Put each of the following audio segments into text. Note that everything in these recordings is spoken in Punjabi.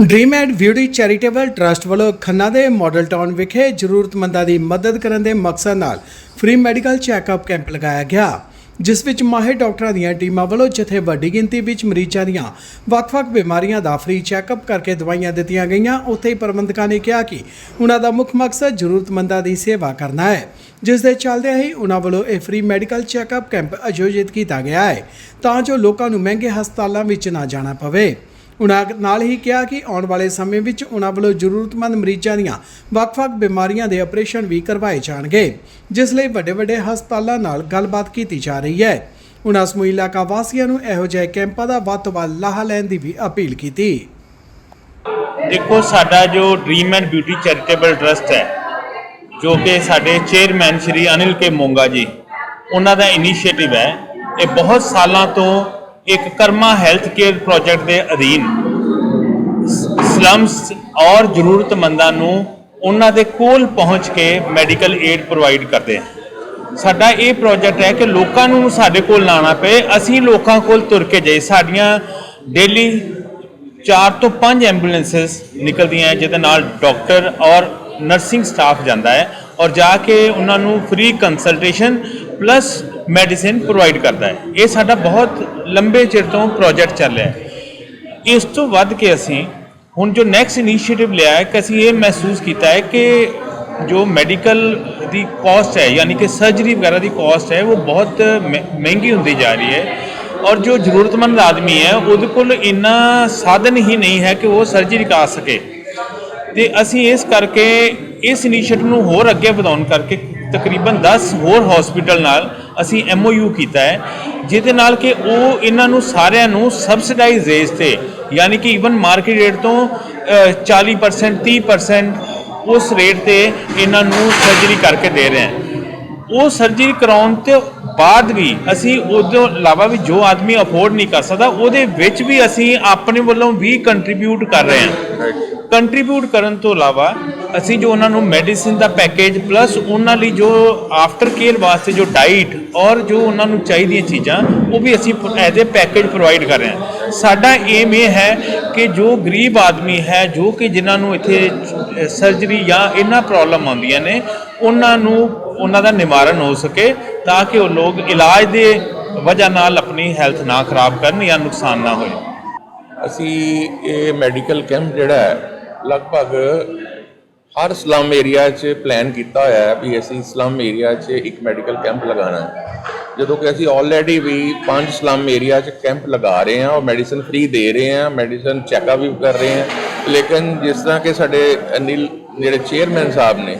Dream and beauty charitable trust ਵੱਲੋਂ ਖੰਨਾ ਦੇ ਮਾਡਲ ਟਾਊਨ ਵਿਖੇ ਜ਼ਰੂਰਤਮੰਦਾਂ ਦੀ ਮਦਦ ਕਰਨ ਦੇ ਮਕਸਦ ਨਾਲ ਫ੍ਰੀ ਮੈਡੀਕਲ ਚੈੱਕਅਪ ਕੈਂਪ ਲਗਾਇਆ ਗਿਆ, ਜਿਸ ਵਿੱਚ ਮਾਹਿਰ ਡਾਕਟਰਾਂ ਦੀਆਂ ਟੀਮਾਂ ਵੱਲੋਂ ਜਿੱਥੇ ਵੱਡੀ ਗਿਣਤੀ ਵਿੱਚ ਮਰੀਜ਼ਾਂ ਦੀਆਂ ਵੱਖ-ਵੱਖ ਬਿਮਾਰੀਆਂ ਦਾ ਫ੍ਰੀ ਚੈੱਕਅਪ ਕਰਕੇ ਦਵਾਈਆਂ ਦਿੱਤੀਆਂ ਗਈਆਂ। ਉੱਥੇ ਹੀ ਪ੍ਰਬੰਧਕਾਂ ਨੇ ਕਿਹਾ ਕਿ ਉਹਨਾਂ ਦਾ ਮੁੱਖ ਮਕਸਦ ਜ਼ਰੂਰਤਮੰਦਾਂ ਦੀ ਸੇਵਾ ਕਰਨਾ ਹੈ, ਜਿਸ ਦੇ ਚੱਲਦਿਆਂ ਹੀ ਉਹਨਾਂ ਵੱਲੋਂ ਇਹ ਫ੍ਰੀ ਮੈਡੀਕਲ ਚੈੱਕਅਪ ਕੈਂਪ ਆਯੋਜਿਤ ਕੀਤਾ ਗਿਆ ਹੈ, ਤਾਂ ਜੋ ਲੋਕਾਂ ਨੂੰ ਮਹਿੰਗੇ ਹਸਪਤਾਲਾਂ ਵਿੱਚ ਨਾ ਜਾਣਾ ਪਵੇ। ਉਨ੍ਹਾਂ ਨਾਲ ਹੀ ਕਿਹਾ ਕਿ ਆਉਣ ਵਾਲੇ ਸਮੇਂ ਵਿੱਚ ਉਨ੍ਹਾਂ ਵੱਲੋਂ ਜ਼ਰੂਰਤਮੰਦ ਮਰੀਜ਼ਾਂ ਦੀਆਂ ਵੱਖ-ਵੱਖ ਬਿਮਾਰੀਆਂ ਦੇ ਆਪਰੇਸ਼ਨ ਵੀ ਕਰਵਾਏ ਜਾਣਗੇ, ਜਿਸ ਲਈ ਵੱਡੇ-ਵੱਡੇ ਹਸਪਤਾਲਾਂ ਨਾਲ ਗੱਲਬਾਤ ਕੀਤੀ ਜਾ ਰਹੀ ਹੈ। ਉਨ੍ਹਾਂ ਸਮੂਹ ਇਲਾਕਾ ਵਾਸੀਆਂ ਨੂੰ ਇਹੋ ਜਿਹੇ ਕੈਂਪਾਂ ਦਾ ਵੱਧ ਤੋਂ ਵੱਧ ਲਾਹਾ ਲੈਣ ਦੀ ਵੀ ਅਪੀਲ ਕੀਤੀ। ਦੇਖੋ, ਸਾਡਾ ਜੋ dream and beauty charitable trust ਹੈ, ਜੋ ਕਿ ਸਾਡੇ ਚੇਅਰਮੈਨ ਸ਼੍ਰੀ ਅਨਿਲ ਕੇ ਮੋਂਗਾ ਜੀ ਉਹਨਾਂ ਦਾ ਇਨੀਸ਼ੀਏਟਿਵ ਹੈ। ਇਹ ਬਹੁਤ ਸਾਲਾਂ ਤੋਂ ਇੱਕ ਕਰਮਾ ਹੈਲਥ ਕੇਅਰ ਪ੍ਰੋਜੈਕਟ ਦੇ ਅਧੀਨ ਸਲਮਸ ਔਰ ਜ਼ਰੂਰਤਮੰਦਾਂ ਨੂੰ ਉਹਨਾਂ ਦੇ ਕੋਲ ਪਹੁੰਚ ਕੇ ਮੈਡੀਕਲ ਏਡ ਪ੍ਰੋਵਾਈਡ ਕਰਦੇ ਹਾਂ ਸਾਡਾ ਇਹ ਪ੍ਰੋਜੈਕਟ ਹੈ ਕਿ ਲੋਕਾਂ ਨੂੰ ਸਾਡੇ ਕੋਲ ਨਾ ਪਏ। ਅਸੀਂ ਲੋਕਾਂ ਕੋਲ ਤੁਰ ਕੇ ਜਾਈਏ ਸਾਡੀਆਂ ਡੇਲੀ 4 ਤੋਂ 5 ਐਂਬੂਲੈਂਸਸ ਨਿਕਲਦੀਆਂ ਜਿਹਦੇ ਨਾਲ ਡਾਕਟਰ ਔਰ ਨਰਸਿੰਗ ਸਟਾਫ ਜਾਂਦਾ ਹੈ। ਔਰ ਜਾ ਕੇ ਉਹਨਾਂ ਨੂੰ free consultation, plus medicine provide ਕਰਦਾ ਹੈ। ਇਹ ਸਾਡਾ ਬਹੁਤ ਲੰਬੇ ਚਿਰ ਤੋਂ ਪ੍ਰੋਜੈਕਟ ਚੱਲ ਰਿਹਾ ਹੈ। ਇਸ ਤੋਂ ਵੱਧ ਕੇ ਅਸੀਂ ਹੁਣ ਜੋ ਨੈਕਸਟ ਇਨੀਸ਼ੀਏਟਿਵ ਲਿਆ ਹੈ, ਕਿ ਅਸੀਂ ਇਹ ਮਹਿਸੂਸ ਕੀਤਾ ਹੈ ਕਿ ਜੋ ਮੈਡੀਕਲ ਦੀ ਕਾਸਟ ਹੈ, ਯਾਨੀ ਕਿ ਸਰਜਰੀ ਵਗੈਰਾ ਦੀ ਕਾਸਟ ਹੈ, ਉਹ ਬਹੁਤ ਮਹਿ- ਮਹਿੰਗੀ ਹੁੰਦੀ ਜਾ ਰਹੀ ਹੈ। ਔਰ ਜੋ ਜ਼ਰੂਰਤਮੰਦ ਆਦਮੀ ਹੈ, ਉਹਦੇ ਕੋਲ ਇੰਨਾ ਸਾਧਨ ਹੀ ਨਹੀਂ ਹੈ ਕਿ ਉਹ ਸਰਜਰੀ ਕਰਾ ਸਕੇ। ਤੇ ਅਸੀਂ ਇਸ ਕਰਕੇ ਇਸ ਇਨੀਸ਼ੀਏਟਿਵ ਨੂੰ ਹੋਰ ਅੱਗੇ ਵਧਾਉਣ ਕਰਕੇ ਤਕਰੀਬਨ 10 ਹੋਰ ਹਸਪੀਟਲ ਨਾਲ ਅਸੀਂ ਐਮਓਯੂ ਕੀਤਾ ਹੈ ਜਿਹਦੇ ਨਾਲ ਕਿ ਉਹ ਇਹਨਾਂ ਨੂੰ ਸਾਰਿਆਂ ਨੂੰ ਸਬਸਿਡਾਈਜ਼ ਰੇਟ ਤੇ ਯਾਨੀ ਕਿ ਈਵਨ ਮਾਰਕੀਟ ਰੇਟ ਤੋਂ ਅ, 40% 30% ਉਸ ਰੇਟ ਤੇ ਇਹਨਾਂ ਨੂੰ ਸਰਜਰੀ ਕਰਕੇ ਦੇ ਰਹੇ ਹਾਂ। ਉਹ ਸਰਜਰੀ ਕਰਾਉਣ ਤੇ ਬਾਅਦ ਵੀ ਅਸੀਂ ਉਹਦੋਂ ਇਲਾਵਾ ਵੀ ਜੋ ਆਦਮੀ ਅਫੋਰਡ ਨਹੀਂ ਕਰ ਸਕਦਾ ਉਹਦੇ ਵਿੱਚ ਵੀ ਅਸੀਂ ਆਪਣੇ ਵੱਲੋਂ ਵੀ ਕੰਟਰੀਬਿਊਟ ਕਰ ਰਹੇ ਹਾਂ। ਕੰਟਰੀਬਿਊਟ ਕਰਨ ਤੋਂ ਇਲਾਵਾ ਅਸੀਂ ਜੋ ਉਹਨਾਂ ਨੂੰ ਮੈਡੀਸਿਨ ਦਾ ਪੈਕੇਜ ਪਲੱਸ ਉਹਨਾਂ ਲਈ ਜੋ ਆਫਟਰ ਕੇਅਰ ਵਾਸਤੇ ਜੋ ਡਾਈਟ ਔਰ ਜੋ ਉਹਨਾਂ ਨੂੰ ਚਾਹੀਦੀਆਂ ਚੀਜ਼ਾਂ, ਉਹ ਵੀ ਅਸੀਂ ਐਜ਼ ਅ ਪੈਕੇਜ ਪ੍ਰੋਵਾਈਡ ਕਰ ਰਹੇ ਹਾਂ। ਸਾਡਾ ਏਮ ਇਹ ਹੈ ਕਿ ਜੋ ਗਰੀਬ ਆਦਮੀ ਹੈ, ਜੋ ਕਿ ਜਿਨ੍ਹਾਂ ਨੂੰ ਇੱਥੇ ਸਰਜਰੀ ਜਾਂ ਇਹਨਾਂ ਪ੍ਰੋਬਲਮ ਆਉਂਦੀਆਂ ਨੇ, ਉਹਨਾਂ ਨੂੰ ਉਹਨਾਂ ਦਾ ਨਿਵਾਰਨ ਹੋ ਸਕੇ ਤਾਂ ਕਿ ਉਹ ਲੋਕ ਇਲਾਜ ਦੇ ਵਜ੍ਹਾ ਨਾਲ ਆਪਣੀ ਹੈਲਥ ਨਾ ਖਰਾਬ ਕਰਨ ਜਾਂ ਨੁਕਸਾਨ ਨਾ ਹੋਏ। ਅਸੀਂ ਇਹ ਮੈਡੀਕਲ ਕੈਂਪ ਜਿਹੜਾ ਹੈ, ਲਗਭਗ ਹਰ ਸਲਮ ਏਰੀਆ 'ਚ ਪਲਾਨ ਕੀਤਾ ਹੋਇਆ ਹੈ ਵੀ ਅਸੀਂ ਸਲਮ ਏਰੀਆ 'ਚ ਇੱਕ ਮੈਡੀਕਲ ਕੈਂਪ ਲਗਾਉਣਾ ਹੈ। ਜਦੋਂ ਕਿ ਅਸੀਂ ਆਲਰੇਡੀ ਵੀ ਪੰਜ ਸਲਮ ਏਰੀਆ 'ਚ ਕੈਂਪ ਲਗਾ ਰਹੇ ਹਾਂ ਔਰ ਮੈਡੀਸਨ ਫ੍ਰੀ ਦੇ ਰਹੇ ਹਾਂ ਮੈਡੀਸਨ ਚੈੱਕਅਪ ਵੀ ਕਰ ਰਹੇ ਹਾਂ। ਲੇਕਿਨ ਜਿਸ ਤਰ੍ਹਾਂ ਕਿ ਸਾਡੇ ਅਨਿਲ, ਜਿਹੜੇ ਚੇਅਰਮੈਨ ਸਾਹਿਬ ਨੇ,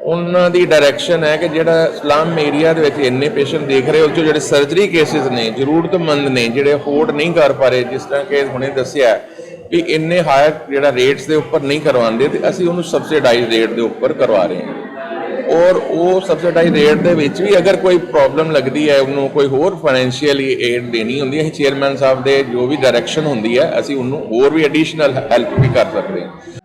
ਉਹਨਾਂ ਦੀ ਡਾਇਰੈਕਸ਼ਨ ਹੈ ਕਿ ਜਿਹੜਾ ਸਲਮ ਏਰੀਆ ਦੇ ਵਿੱਚ ਇੰਨੇ ਪੇਸ਼ੈਂਟ ਦੇਖ ਰਹੇ ਹੋ ਜੋ ਜਿਹੜੇ ਸਰਜਰੀ ਕੇਸਿਸ ਨੇ, ਜ਼ਰੂਰਤਮੰਦ ਨੇ, ਜਿਹੜੇ ਅਫੋਰਡ ਨਹੀਂ ਕਰ ਪਾ ਰਹੇ, ਜਿਸ ਤਰ੍ਹਾਂ ਕਿ ਹੁਣੇ ਦੱਸਿਆ ਵੀ ਇੰਨੇ ਹਾਇਰ ਜਿਹੜਾ ਰੇਟਸ ਦੇ ਉੱਪਰ ਨਹੀਂ ਕਰਵਾਉਂਦੇ ਤੇ ਅਸੀਂ ਉਹਨੂੰ ਸਬਸਿਡਾਈਜ਼ ਰੇਟ ਦੇ ਉੱਪਰ ਕਰਵਾ ਰਹੇ ਹਾਂ। ਔਰ ਉਹ ਸਬਸਿਡਾਈਜ਼ ਰੇਟ ਦੇ ਵਿੱਚ ਵੀ ਅਗਰ ਕੋਈ ਪ੍ਰੋਬਲਮ ਲੱਗਦੀ ਹੈ, ਉਹਨੂੰ ਕੋਈ ਹੋਰ ਫਾਈਨੈਂਸ਼ੀਅਲੀ ਏਡ ਦੇਣੀ ਹੁੰਦੀ ਹੈ, ਅਸੀਂ ਚੇਅਰਮੈਨ ਸਾਹਿਬ ਦੇ ਜੋ ਵੀ ਡਾਇਰੈਕਸ਼ਨ ਹੁੰਦੀ ਹੈ, ਅਸੀਂ ਉਹਨੂੰ ਹੋਰ ਵੀ ਐਡੀਸ਼ਨਲ ਹੈਲਪ ਵੀ ਕਰ ਸਕਦੇ ਹਾਂ।